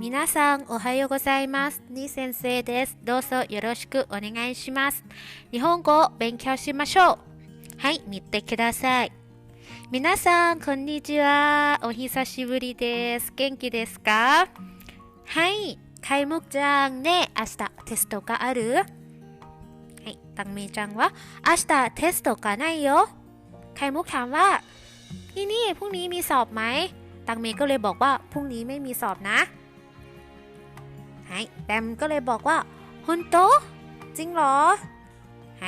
皆さんおはようございます。に先生です。どうぞよろしくお願いします。日本語を勉強しましょう。はい、見てください。皆さん、こんにちは。お久しぶりです。元気ですかはい、かいむくちゃんね、明日テストがあるはい、ตังเมจังว่า明日テストがないよไข่มุกถามว่า นี่นี่พรุ่งนี้มีสอบไหม ตังเมก็เลยบอกว่าพรุ่งนี้ไม่มีสอบนะ ไฮแบมก็เลยบอกว่าฮุนโตจริงเหรอไฮ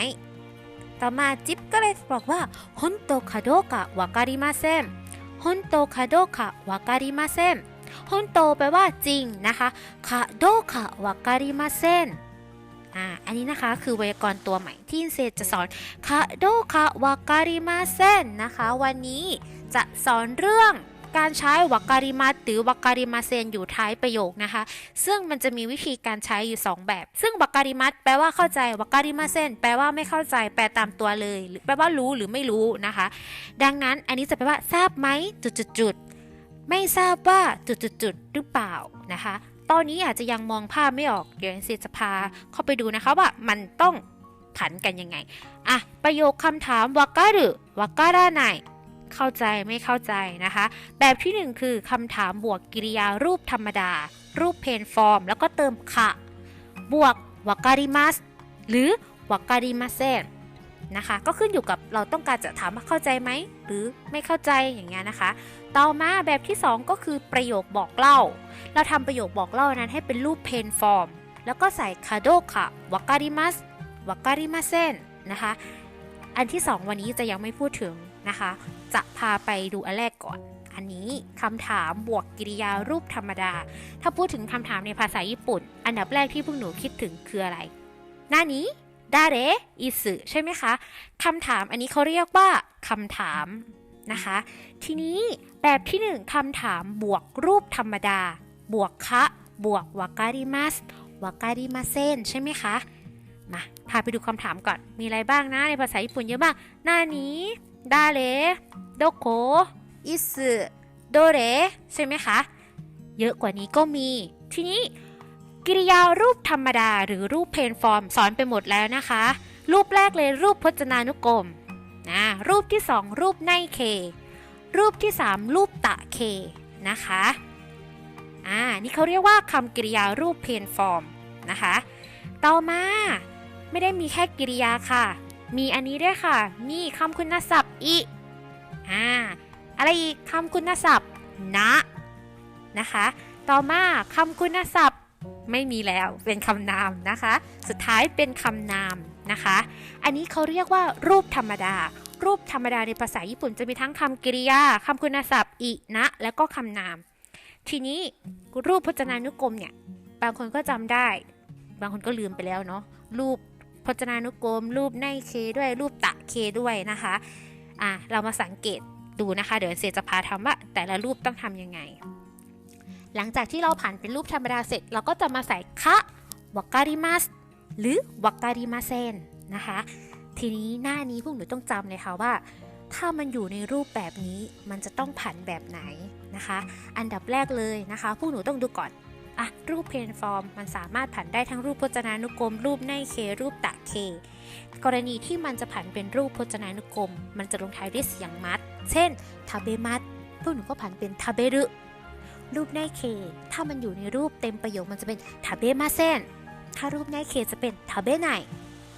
ต่อมาจิ๊บก็เลยบอกว่าฮุนโตคาโดกะวาการิมาเซนฮุนโตคาโดกะวาการิมาเซนฮุนโตแปลว่าจริงนะคะคาโดกะวาการิมาเซนอ่าอันนี้นะคะคือไวยากรณ์ตัวใหม่ที่เซจะสอนคาโดกะวาการิมาเซนนะคะ วันนี้จะสอนเรื่อง การใช้วาการิมัสหรือวาการิมาเซนอยู่ท้ายประโยคนะคะ ซึ่งมันจะมีวิธีการใช้อยู่ 2 แบบ ซึ่งวาการิมัสแปลว่าเข้าใจวาการิมาเซนแปลว่าไม่เข้าใจ แปลตามตัวเลย หรือแปลว่ารู้หรือไม่รู้นะคะ ดังนั้นอันนี้จะแปลว่าทราบไหมจุดๆๆไม่ทราบว่าจุดๆๆหรือเปล่านะคะ ตอนนี้อาจจะยังมองภาพไม่ออกเดี๋ยวเซจะพาเข้าไปดูนะคะว่ามันต้องผันกันยังไงอะประโยคคำถามวาการุวาการาไน เข้าใจไม่เข้าใจนะคะ แบบที่หนึ่งคือคำถามบวกกริยารูปธรรมดา รูปเพนฟอร์ม แล้วก็เติมคะ บวกวาการิมัสหรือวาการิมาเซนนะคะ ก็ขึ้นอยู่กับเราต้องการจะถามว่าเข้าใจไหม หรือไม่เข้าใจอย่างเงี้ยนะคะ ต่อมาแบบที่ 2 ก็คือประโยคบอกเล่า เราทำประโยคบอกเล่านั้นให้เป็นรูปเพนฟอร์ม แล้วก็ใส่คาโดค่ะวาการิมัสวาการิมาเซนนะคะ อันที่ 2 วันนี้จะยังไม่พูดถึงนะคะ จะพาไปดูอันแรกก่อน อันนี้คำถามบวกกริยารูปธรรมดา ถ้าพูดถึงคำถามในภาษาญี่ปุ่น อันดับแรกที่พวกหนูคิดถึงคืออะไร หน้านี้ดาเรอิสึใช่ไหมคะคำถามอันนี้เขาเรียกว่าคำถามนะคะ ทีนี้แบบที่หนึ่งคำถามบวกรูปธรรมดา บวกคะบวกวาการิมัสวาการิมาเซนใช่ไหมคะ มา พาไปดูคำถามก่อน มีอะไรบ้างนะ ในภาษาญี่ปุ่นเยอะมาก หน้านี้ดาเร ดโกอิสึโดเรใช่ไหมคะ เยอะกว่านี้ก็มี ทีนี้กริยารูปธรรมดาหรือรูปเพนฟอร์มสอนไปหมดแล้วนะคะ รูปแรกเลยรูปพจนานุกรมนะรูปที่ 2 รูปไนเค รูปที่ 3 รูปตะเคนะคะอ่านี่เขาเรียกว่าคำกริยารูปเพนฟอร์มนะคะ ต่อมาไม่ได้มีแค่กริยาค่ะ มีอันนี้ด้วยค่ะนี่คำคุณศัพท์อี อ่าอะไรอีกคำคุณศัพท์นะนะคะ ต่อมาคำคุณศัพท์ไม่มีแล้วเป็นคำนามนะคะ สุดท้ายเป็นคำนามนะคะ อันนี้เขาเรียกว่ารูปธรรมดา รูปธรรมดาในภาษาญี่ปุ่นจะมีทั้งคำกริยาคำคุณศัพท์อินะ แล้วก็คำนาม ทีนี้รูปพจนานุกรมเนี่ย บางคนก็จำได้ บางคนก็ลืมไปแล้วเนาะรูปพจนานุกรม รูปไนเคด้วยรูปตะเคด้วยนะคะ อะเรามาสังเกตดูนะคะ เดี๋ยวเซจะพาทำว่าแต่ละรูปต้องทำยังไง หลังจากที่เราผ่านเป็นรูปธรรมดาเสร็จ เราก็จะมาใส่คะวาการิมัสหรือวาการิมาเซนนะคะ ทีนี้หน้านี้พวกหนูต้องจำเลยค่ะว่า ถ้ามันอยู่ในรูปแบบนี้มันจะต้องผันแบบไหนนะคะ อันดับแรกเลยนะคะ พวกหนูต้องดูก่อน อะรูปเพนฟอร์ม มันสามารถผันได้ทั้งรูปพจนานุกรม รูปไนเครูปตะเค กรณีที่มันจะผันเป็นรูปพจนานุกรม มันจะลงท้ายด้วยเสียงมัด เช่นทาเบมัดพวกหนูก็ผันเป็นทาเบรุรูปไนเค ถ้ามันอยู่ในรูปเต็มประโยคมันจะเป็นทาเบมาเซนถ้ารูปไนเคจะเป็นทาเบไน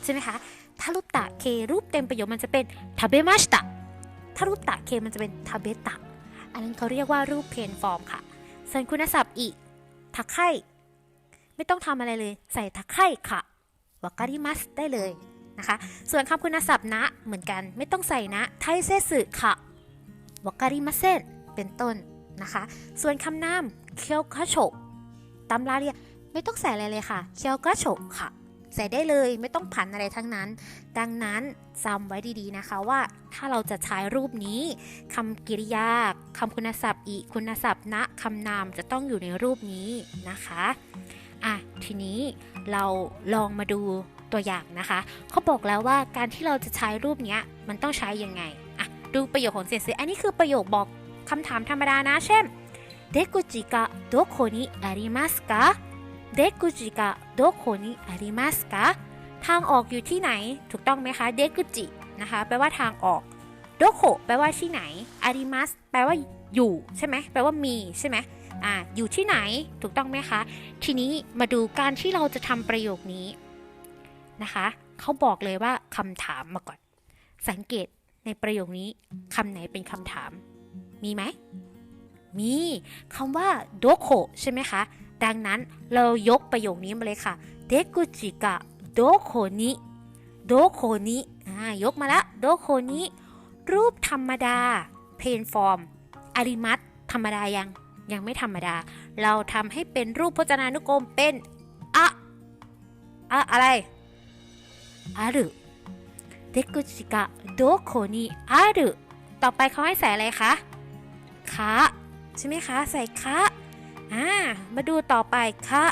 ใช่ไหมคะถ้ารูปตะเครูปเต็มประโยคมันจะเป็นทาเบมาสตะถ้ารูปตะเคมันจะเป็นทาเบตะ อันนั้นเขาเรียกว่ารูปเพนฟอร์มค่ะส่วนคุณศัพท์อีก ทักไข่ไม่ต้องทำอะไรเลย ใส่ทักไข่ค่ะวาการิมัสได้เลยนะคะ ส่วนคำคุณศัพท์นะเหมือนกัน ไม่ต้องใส่นะ ไทเซสึค่ะวาการิมัสเซนเป็นต้นนะคะ ส่วนคำนามเคียวกะโฉตำราเรียกไม่ต้องใส่อะไรเลยค่ะ เคียวกะโฉค่ะ ใส่ได้เลยไม่ต้องผันอะไรทั้งนั้น ดังนั้นจำไว้ดีๆนะคะว่าถ้าเราจะใช้รูปนี้คำกริยาคำคุณศัพท์อีคุณศัพท์ณคำนามจะต้องอยู่ในรูปนี้นะคะอะทีนี้เราลองมาดูตัวอย่างนะคะ เขาบอกแล้วว่าการที่เราจะใช้รูปนี้มันต้องใช้ยังไงอะดูประโยคของเสียงซออันนี้คือประโยคบอกคำถามธรรมดานะเช่นเดกุจิกะโดโคนิอาริมัสกะ เดกุจิกะโดโคนิอาริมัสกะทางออกอยู่ที่ไหนถูกต้องไหมคะเดกุจินะคะแปลว่าทางออกโดโคแปลว่าที่ไหนอาริมัสแปลว่าอยู่ใช่ไหมแปลว่ามีใช่ไหมอ่าอยู่ที่ไหนถูกต้องไหมคะ ทีนี้มาดูการที่เราจะทำประโยคนี้นะคะเขาบอกเลยว่าคำถามมาก่อน สังเกตในประโยคนี้คำไหนเป็นคำถาม มีไหมมีคำว่าโดโคใช่ไหมคะ ดังนั้นเรายกประโยคนี้มาเลยค่ะเดกุจิกะโดโคนิโดโคนิยกมาละโดโคนิรูปธรรมดา เพนฟอร์มอาริมัตธรรมดายังยังไม่ธรรมดา เราทำให้เป็นรูปพจนานุกรมเป็นอะอะอะไรอารุเดกุจิกะโดโคนิอารุต่อไปเขาให้ใส่อะไรคะคะใช่ไหมคะ ใส่คะ อ่ามาดูต่อไปคะ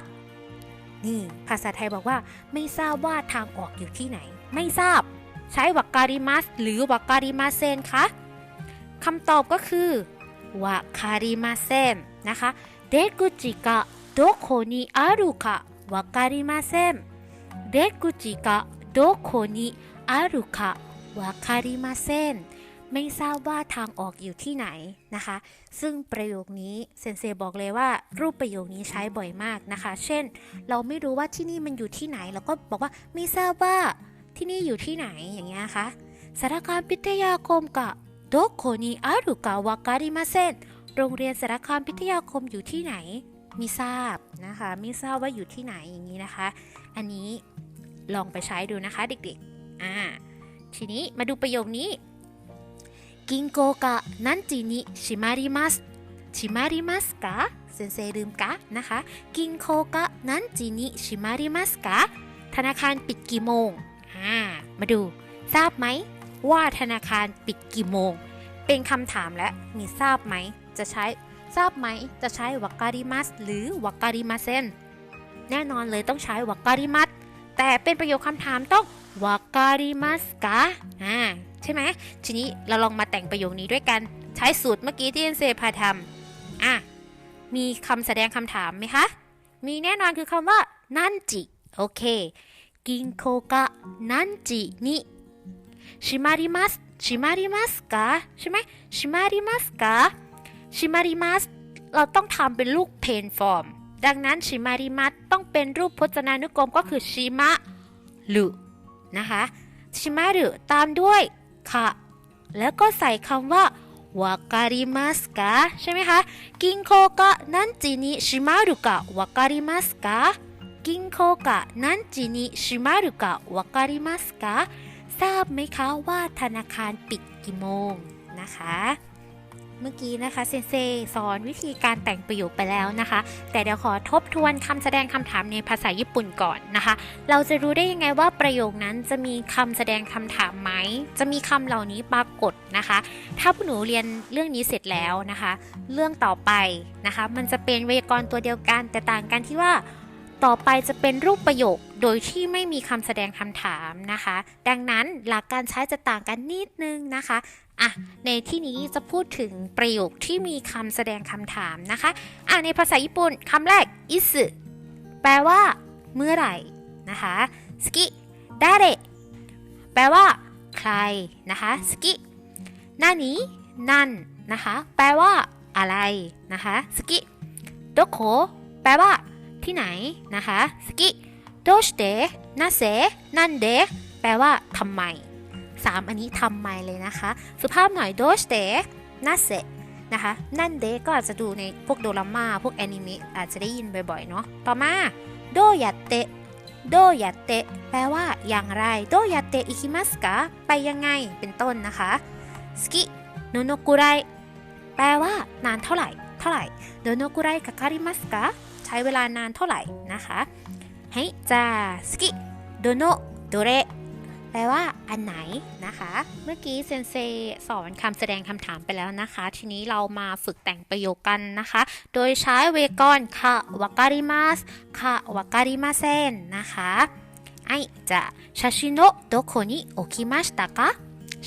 นี่ ภาษาไทยบอกว่า ไม่ทราบว่าทางออกอยู่ที่ไหน ไม่ทราบ ใช้วาการิมัสหรือวาการิมาเซนคะคำตอบก็คือวาการิมาเซนนะคะเดกุจิกะโดโคนิอารุคะวาการิมาเซนเดกุจิกะโดโคนิอารุคะวาการิมาเซน ไม่ทราบว่าทางออกอยู่ที่ไหนนะคะ ซึ่งประโยคนี้เซนเซบอกเลยว่า รูปประโยคนี้ใช้บ่อยมากนะคะ เช่น เราไม่รู้ว่าที่นี่มันอยู่ที่ไหนเราก็บอกว่าไม่ทราบว่าที่นี่อยู่ที่ไหนอย่างเงี้ยคะสารคามพิทยาคมกะโดโคนิอารุกะวาการิมาเซนโรงเรียนสารคามพิทยาคมอยู่ที่ไหนไม่ทราบนะคะไม่ทราบว่าอยู่ที่ไหนอย่างนี้นะคะ อันนี้ลองไปใช้ดูนะคะเด็กๆอ่าทีนี้มาดูประโยคนี้ กินโกกะนันจินิชิมาริมัสชิมาริมัสกะเซนเซลืมกะนะคะ กินโคกะนันจินิชิมาริมัสกะธนาคารปิดกี่โมงอ่ามาดู ทราบไหมว่าธนาคารปิดกี่โมง เป็นคำถามและมีทราบไหม จะใช้ทราบไหม จะใช้วาการิมัสหรือวาการิมาเซนแน่นอนเลยต้องใช้วาการิมัสแต่เป็นประโยคคำถามต้องวาการิมัสกะอ่า ใช่ไหมทีนี้เราลองมาแต่งประโยคนี้ด้วยกันใช้สูตรเมื่อกี้ที่เอนเซพาทำอะมีคำแสดงคำถามไหมคะ มีแน่นอนคือคำว่านันจิ โอเคกินโคกะนันจินิชิมาริมัสชิมาริมัสกะใช่ไหมชิมาริมัสกะชิมาริมัสเราต้องทำเป็นลูกเพนฟอร์ม ดังนั้นชิมาริมัสต้องเป็นรูปพจนานุกรมก็คือชิมะหรือนะคะชิมะรุตามด้วย ค่ะแล้วก็ใส่คำว่าวาการิมัสกาใช่ไหมคะกินโคกะนันจินิชิมารุกะวาการิมัสกากินโคกะนันจินิชิมารุกะวาการิมัสกาทราบไหมคะว่าธนาคารปิดกี่โมงนะคะ เมื่อกี้นะคะเซนเซสอนวิธีการแต่งประโยคไปแล้วนะคะ แต่เดี๋ยวขอทบทวนคำแสดงคำถามในภาษาญี่ปุ่นก่อนนะคะ เราจะรู้ได้ยังไงว่าประโยคนั้นจะมีคำแสดงคำถามไหม จะมีคำเหล่านี้ปรากฏนะคะ ถ้าผู้หนูเรียนเรื่องนี้เสร็จแล้วนะคะ เรื่องต่อไปนะคะ มันจะเป็นไวยากรณ์ตัวเดียวกัน แต่ต่างกันที่ว่าต่อไปจะเป็นรูปประโยคโดยที่ไม่มีคำแสดงคำถามนะคะ ดังนั้นหลักการใช้จะต่างกันนิดนึงนะคะ อะในที่นี้จะพูดถึงประโยคที่มีคำแสดงคำถามนะคะอะในภาษาญี่ปุ่นคำแรกอิสึแปลว่า เมื่อไหร่นะคะสกิดาเรแปลว่า ใครนะคะสกินานินั่นนะคะแปลว่า อะไรนะคะสกิโดโคแปลว่า ที่ไหนนะคะสกิโดชเตนาเซนันเดแปลว่าทำไม สามอันนี้ทำไม่เลยนะคะ สุภาพหน่อยโดชเตน่าเซนะคะ นั่นเดก็อาจจะดูในพวกโดราม่าพวกแอนิเมะอาจจะได้ยินบ่อยๆเนาะต่อมาโดยัตเตโดยัตเตแปลว่าอย่างไรโดยัตเตอิคิมัสกะไปยังไงเป็นต้นนะคะสกิโนโนกุไรแปลว่านานเท่าไหร่ เท่าไหร่โดโนกุไรคาคาริมัสกะใช้เวลานานเท่าไหร่นะคะให้จ้าสกิโดโนโดเร แปลว่าอันไหนนะคะ เมื่อกี้เซนเซสอนคำแสดงคำถามไปแล้วนะคะ ทีนี้เรามาฝึกแต่งประโยคกันนะคะ โดยใช้เวกอนค่ะวาการิมาสค่ะวาการิมาเซนนะคะไอจะชาชิโนะโดโคนิโอคิมาสตะกะ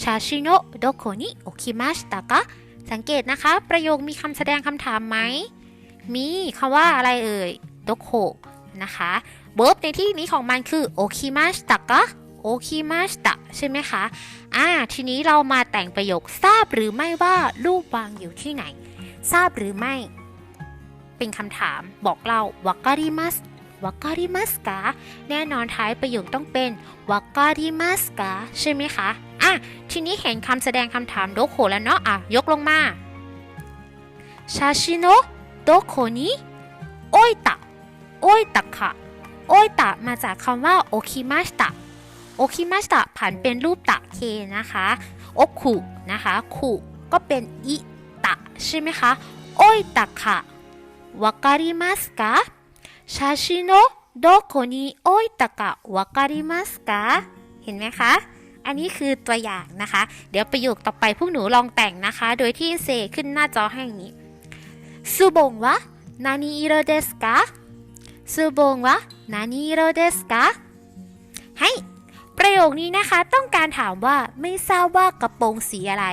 ชาชิโนะโดโคนิโอคิมาสตะกะสังเกตนะคะ ประโยคมีคำแสดงคำถามไหม มีคำว่าอะไรเอ่ยโดโคนะคะเบิร์ในที่นี้ของมันคือโอคิมาสตะกะ คิมาสตะใช่ไหมคะ อ่า ทีนี้เรามาแต่งประโยคทราบหรือไม่ว่ารูปวางอยู่ที่ไหน ทราบหรือไม่ เป็นคำถามบอกเราวาการิมัสวาการิมัสกะแน่นอนท้ายประโยคต้องเป็นวาการิมัสกะใช่ไหมคะ อะ ทีนี้เห็นคำแสดงคำถามโดโคแล้วเนาะ อะ ยกลงมาชาชิโนะโดโคนิโอยตะโอยตะค่ะโอยตะมาจากคำว่าโอคิมาสตะ โอคิมาสตะผันเป็นรูปตะเคนะคะโอคุนะคะคุก็เป็นอิตะใช่ไหมคะโอยตะค่ะวาการิมัสกะชาชิโนะโดโคนิโอยตะกะวาการิมัสกะเห็นไหมคะ อันนี้คือตัวอย่างนะคะ เดี๋ยวประโยคต่อไปพวกหนูลองแต่งนะคะ โดยที่เซขึ้นหน้าจอให้อย่างนี้ซูบงวะนานิอิโรเดสกะซูบงวะนานิอิโรเดสกะให้ ประโยคนี้นะคะต้องการถามว่าไม่ทราบว่ากระโปรงสีอะไร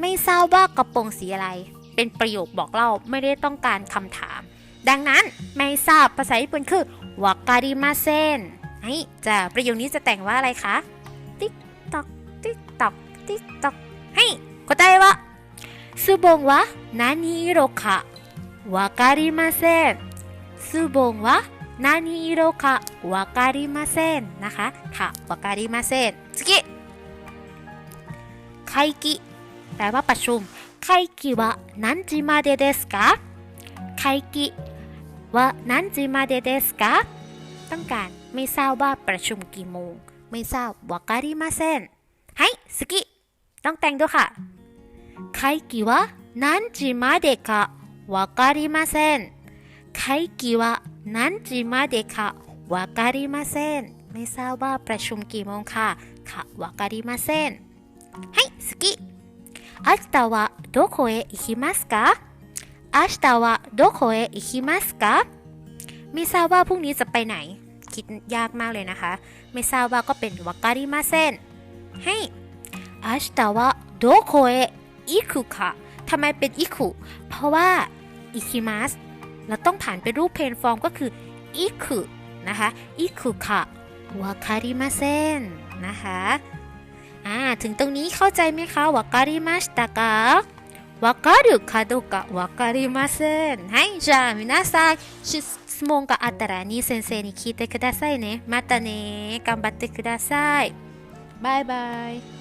ไม่ทราบว่ากระโปรงสีอะไร เป็นประโยคบอกเล่าไม่ได้ต้องการคำถาม ดังนั้นไม่ทราบภาษาญี่ปุ่นคือวาการิมาเซนให้จะประโยคนี้จะแต่งว่าอะไรคะ ติ๊กตอกติ๊กตอกติ๊กตอกให้答えはズボンは何色かわかりませんズボンは นานิอโรคะวากาลิมาเซนนะคะค่ะวากาลิมาเซนสกิไคกิแปลว่าประชุมไคกิวะนันจิมาเดเดสกะไคกิวะนันจิมาเดเดสกะต้องการไม่ทราบว่าประชุมกี่โมง ไม่ทราบวากาลิมาเซนはいสกิต้องแต่งด้วยค่ะไคกิวะนันจิมาเดกะวากาลิมาเซน 会期は何時までかわかりませんไม่ทราบว่าประชุมกี่โมงค่ะค่ะわかりませんはい好き明日はどこへ行きますか明日はどこへ行きますかไม่ทราบว่าพรุ่งนี้จะไปไหน คิดยากมากเลยนะคะ ไม่ทราบว่าก็เป็นวาการิมาเซนให้明日はどこへ行くかทำไมเป็นอิคุเพราะว่าอิคิมัส เราต้องผ่านเป็นรูปเพนฟอร์มก็คืออิคุนะคะอิคุคะวาการิมาเซนนะคะอ่าถึงตรงนี้เข้าใจไหมคะวาการิมาสตากะわかるかどうかわかりません。はい、じゃあ皆さん、質問があったらに先生に聞いてくださいね。またね。頑張ってください。バイバイ。